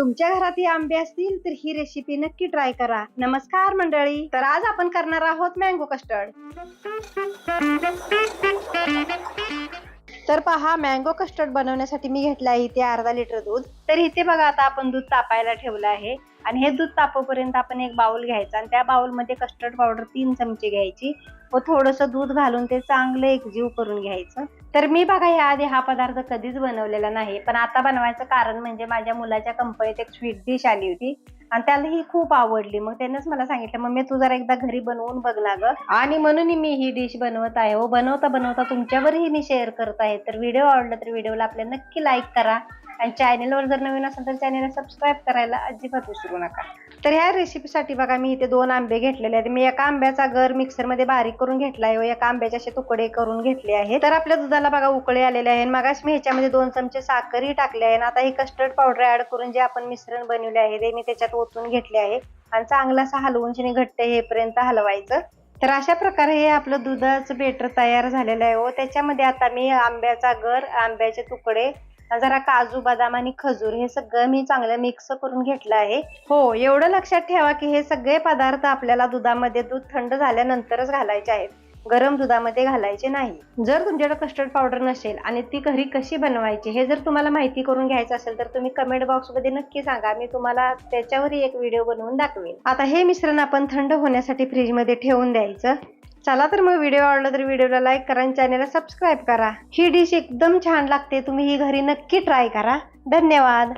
तुमच्या घरात ही आंबे असतील तर ही रेसिपी नक्की ट्राय करा. नमस्कार मंडळी. तर आज आपण करणार आहोत मँगो कस्टर्ड तर पहा मँगो कस्टर्ड बनवण्यासाठी मी घेतलं आहे इथे अर्धा लिटर दूध. तर इथे बघा आता आपण दूध तापायला ठेवलं आहे. आणि हे दूध तापोपर्यंत आपण एक बाउल घ्यायचा आणि त्या बाउलमध्ये कस्टर्ड पावडर तीन चमचे घ्यायची व थोडंसं दूध घालून ते चांगलं एकजीव करून घ्यायचं. तर मी बघा या आधी हा पदार्थ कधीच बनवलेला नाही. पण आता बनवायचं कारण म्हणजे माझ्या मुलाच्या कंपनीत एक स्वीट डिश आली होती. आणि त्याला ही खूप आवडली. मग त्यानेच मला सांगितलं मम्मी तू जरा एकदा घरी बनवून बघ ना ग. आणि म्हणून मी ही डिश बनवत आहे. हो बनवता बनवता तुमच्यावरही मी शेअर करत आहे. तर व्हिडिओ आवडला तर व्हिडिओला आपल्या नक्की लाईक करा. आणि चॅनेलवर जर नवीन असेल तर चॅनेलला सबस्क्राईब करायला अजिबात विसरू नका. तर ह्या रेसिपीसाठी बघा मी इथे दोन आंबे घेतलेले आहेत. मी एका आंब्याचा गर मिक्सरमध्ये बारीक करून घेतला आहे. व एका आंब्याचे असे तुकडे करून घेतले आहे तर आपल्या दुधाला बघा उकळे आलेले आहे मग मी ह्याच्यामध्ये दोन चमचे साखरही टाकले आहे. आता हे कस्टर्ड पावडर ऍड करून जे आपण मिश्रण बनवले आहे ते मी त्याच्यात ओतून घेतले आहे. आणि चांगला असं हलवून शिनी घट्ट हेपर्यंत हलवायचं. तर अशा प्रकारे हे आपलं दुधाचं बेटर तयार झालेलं आहे. व त्याच्यामध्ये आता मी आंब्याचा गर आंब्याचे तुकडे जरा काजू बदाम आणि खजूर हे सगळं मी चांगलं मिक्स करून घेतलं आहे. हो एवढं लक्षात ठेवा की हे सगळे पदार्थ आपल्याला दुधामध्ये दूध थंड झाल्यानंतरच घालायचे आहेत. गरम दुधामध्ये घालायचे नाही. जर तुमच्याकडे कस्टर्ड पावडर नसेल आणि ती घरी कशी बनवायची हे जर तुम्हाला माहिती करून घ्यायचं असेल तर तुम्ही कमेंट बॉक्समध्ये नक्की सांगा. मी तुम्हाला त्याच्यावरही एक व्हिडिओ बनवून दाखवेन. आता हे मिश्रण आपण थंड होण्यासाठी फ्रीजमध्ये ठेवून द्यायचं. चला तर मग व्हिडिओ आवडला तर व्हिडिओला लाईक करा आणि चॅनेलला सबस्क्राईब करा. ही डिश एकदम छान लागते. तुम्ही ही घरी नक्की ट्राय करा. धन्यवाद.